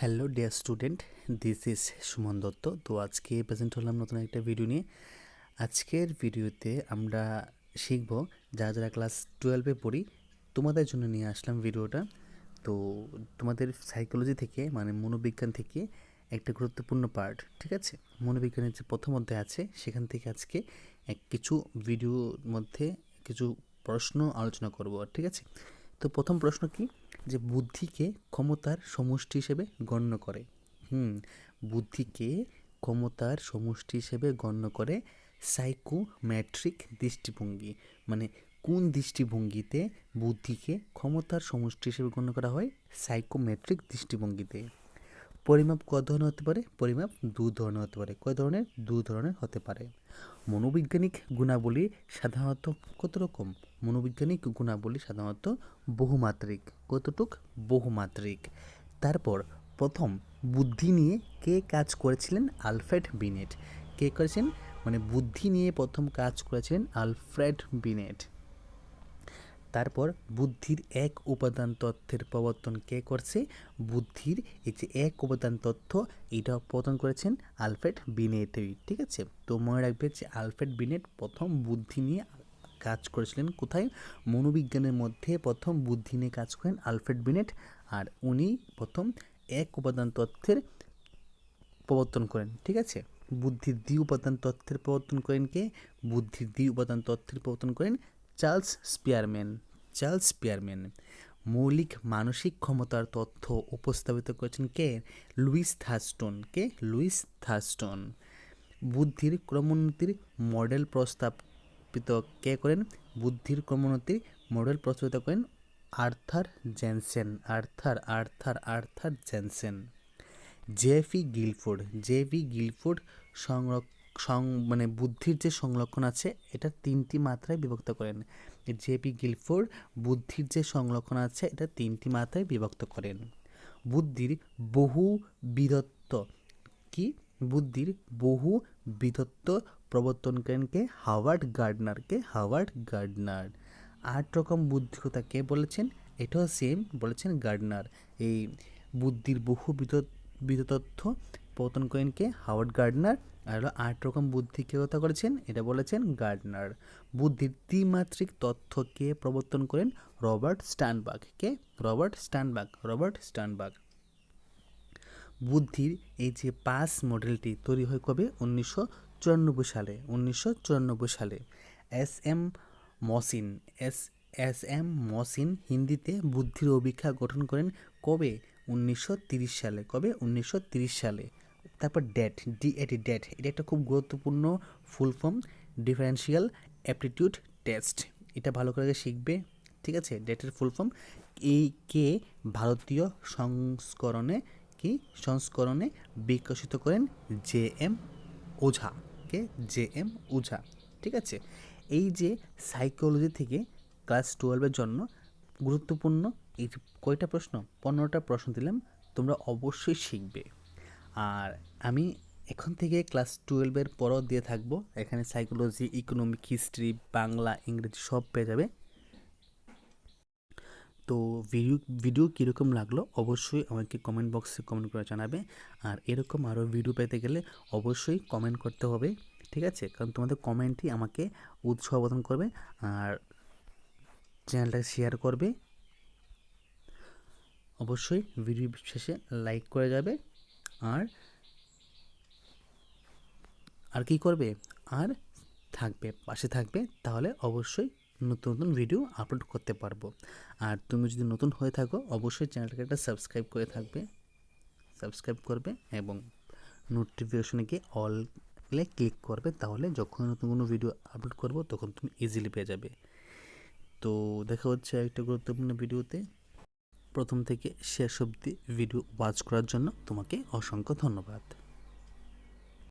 Hello dear student, this is Suman Dutta. তো আজকে present হলাম নতুন একটা ভিডিও নিয়ে। আজকের ভিডিওতে আমরা শিখব যারা যারা ক্লাস টুয়েলভে পড়ি, তোমাদের জন্য নিয়ে আসলাম ভিডিওটা। তো তোমাদের সাইকোলজি থেকে মানে মনোবিজ্ঞান থেকে একটা গুরুত্বপূর্ণ পার্ট ঠিক আছে? মনোবিজ্ঞানের যে প্রথম অধ্যায় আছে, সেখান থেকে আজকে এক কিছু ভিডিওর মধ্যে কিছু প্রশ্ন আলোচনা করব, ঠিক আছে? তো প্রথম প্রশ্ন কি? যে বুদ্ধিকে ক্ষমতার সমষ্টি হিসেবে গণ্য করে। হুম, বুদ্ধিকে ক্ষমতার সমষ্টি হিসেবে গণ্য করে সাইকোম্যাট্রিক দৃষ্টিভঙ্গি। মানে কোন দৃষ্টিভঙ্গিতে বুদ্ধিকে ক্ষমতার সমষ্টি হিসেবে গণ্য করা হয়? সাইকোমেট্রিক দৃষ্টিভঙ্গিতে। পরিমাপ ক ধরনের হতে পারে? পরিমাপ দু ধরনের হতে পারে। কয় ধরনের? দু ধরনের হতে পারে। মনোবৈজ্ঞানিক গুণাবলী সাধারণত কত রকম? মনোবৈজ্ঞানিক গুণাবলী সাধারণত বহুমাত্রিক। কতটুক? বহুমাত্রিক। তারপর প্রথম বুদ্ধি নিয়ে কে কাজ করেছিলেন? Alfred Binet. কে করেছেন? মানে বুদ্ধি নিয়ে প্রথম কাজ করেছিলেন আলফ্রেড বিনেট। তারপর বুদ্ধির এক উপাদান তথ্যের প্রবর্তন কে করছে? বুদ্ধির এই যে এক উপাদান তথ্য এটা প্রবর্তন করেছেন আলফ্রেড বিনেটই ঠিক আছে? তো মনে রাখবে যে আলফ্রেড বিনেট প্রথম বুদ্ধি নিয়ে কাজ করেছিলেন কোথায়? মনোবিজ্ঞানের মধ্যে প্রথম বুদ্ধি নিয়ে কাজ করেন আলফ্রেড বিনেট, আর উনি প্রথম এক উপাদান তথ্যের প্রবর্তন করেন, ঠিক আছে? বুদ্ধির দ্বি উপাদান তথ্যের প্রবর্তন করেন কে? বুদ্ধির দ্বি উপাদান তথ্যের প্রবর্তন করেন চার্লস স্পিয়ারম্যান চার্লস স্পিয়ারম্যান মৌলিক মানসিক ক্ষমতার তথ্য উপস্থাপিত করেছেন কে? লুইস থার্স্টন কে? লুইস থার্স্টন বুদ্ধির ক্রমোন্নতির মডেল প্রস্তাবিত কে করেন? বুদ্ধির ক্রমোন্নতির মডেল প্রস্তাবিত করেন Arthur Jensen. Arthur Arthur Arthur Jensen. J P Guilford. J P Guilford সংরক্ষণ সং মানে বুদ্ধির যে সংলক্ষণ আছে, এটা তিনটি মাত্রায় বিভক্ত করেন। জেপি গিলফোর বুদ্ধির যে সংলক্ষণ আছে, এটা তিনটি মাত্রায় বিভক্ত করেন। বুদ্ধির বহু বিধত্ব কি? বুদ্ধির বহু বিধত্ব প্রবর্তন করেন কে হাওয়ার্ড গার্ডনারকে হাওয়ার্ড গার্ডনার। আট রকম বুদ্ধিকতা কে বলেছেন? এটাও সেম বলেছেন গার্ডনার। এই বুদ্ধির বহু বিধ বিধতত্ব প্রবর্তন করেন কে হাওয়ার্ড গার্ডনার আর হলো আট রকম বুদ্ধিকে কথা করেছেন। এটা বলেছেন গার্ডনার। বুদ্ধির ত্রিমাত্রিক তথ্যকে প্রবর্তন করেন রবার্ট স্ট্যানবার্গ কে? রবার্ট স্ট্যানবার্গ রবার্ট স্ট্যানবার্গ বুদ্ধির এই যে পাস মডেলটি তৈরি হয় কবে? উনিশশো চুরানব্বই সালে। উনিশশো চুরানব্বই সালে। S M Mohsin. S S M Mohsin হিন্দিতে বুদ্ধির অভিক্ষা গঠন করেন কবে? উনিশশো সালে। কবে? উনিশশো সালে। তারপর ডেট ডিএটি ডেট এটা একটা খুব গুরুত্বপূর্ণ full form differential aptitude test এটা ভালো করে শিখবে, ঠিক আছে? ডেটের ফুল ফর্ম এই কে ভারতীয় সংস্করণে কি? সংস্করণে বিকশিত করেন জে এম ওঝা, কে? জে এম ওঝা, ঠিক আছে? এই যে সাইকোলজি থেকে ক্লাস টুয়েলভের জন্য গুরুত্বপূর্ণ, এই কয়টা প্রশ্ন? পনেরোটা প্রশ্ন দিলাম, তোমরা অবশ্যই শিখবে। আর আমি এখন থেকে ক্লাস টুয়েলভের পরও দিয়ে থাকব। এখানে সাইকোলজি ইকোনমিক হিস্ট্রি বাংলা, ইংরেজি সব পেয়ে যাবে। তো ভিডিও ভিডিও কীরকম লাগল অবশ্যই আমাকে কমেন্ট বক্সে কমেন্ট করে জানাবে। আর এরকম আরও ভিডিও পেতে গেলে অবশ্যই কমেন্ট করতে হবে, ঠিক আছে? কারণ তোমাদের কমেন্টই আমাকে উৎসাহ প্রদান করবে আর চ্যানেলটাকে শেয়ার করবে। অবশ্যই ভিডিও শেষে লাইক করে যাবে। আর আর কি করবে? আর থাকবে, পাশে থাকবে, তাহলে অবশ্যই নতুন নতুন ভিডিও আপলোড করতে পারব। আর তুমি যদি নতুন হয়ে থাকো, অবশ্যই চ্যানেলটাকে একটা সাবস্ক্রাইব করে থাকবে। সাবস্ক্রাইব করবে এবং নোটিফিকেশনে গিয়ে অলে ক্লিক করবে, তাহলে যখন নতুন কোনো ভিডিও আপলোড করব, তখন তুমি ইজিলি পেয়ে যাবে। তো দেখা হচ্ছে একটা গুরুত্বপূর্ণ ভিডিওতে প্রথম থেকে শেষ অবধি ভিডিও ওয়াচ করার জন্য তোমাকে অসংখ্য ধন্যবাদ।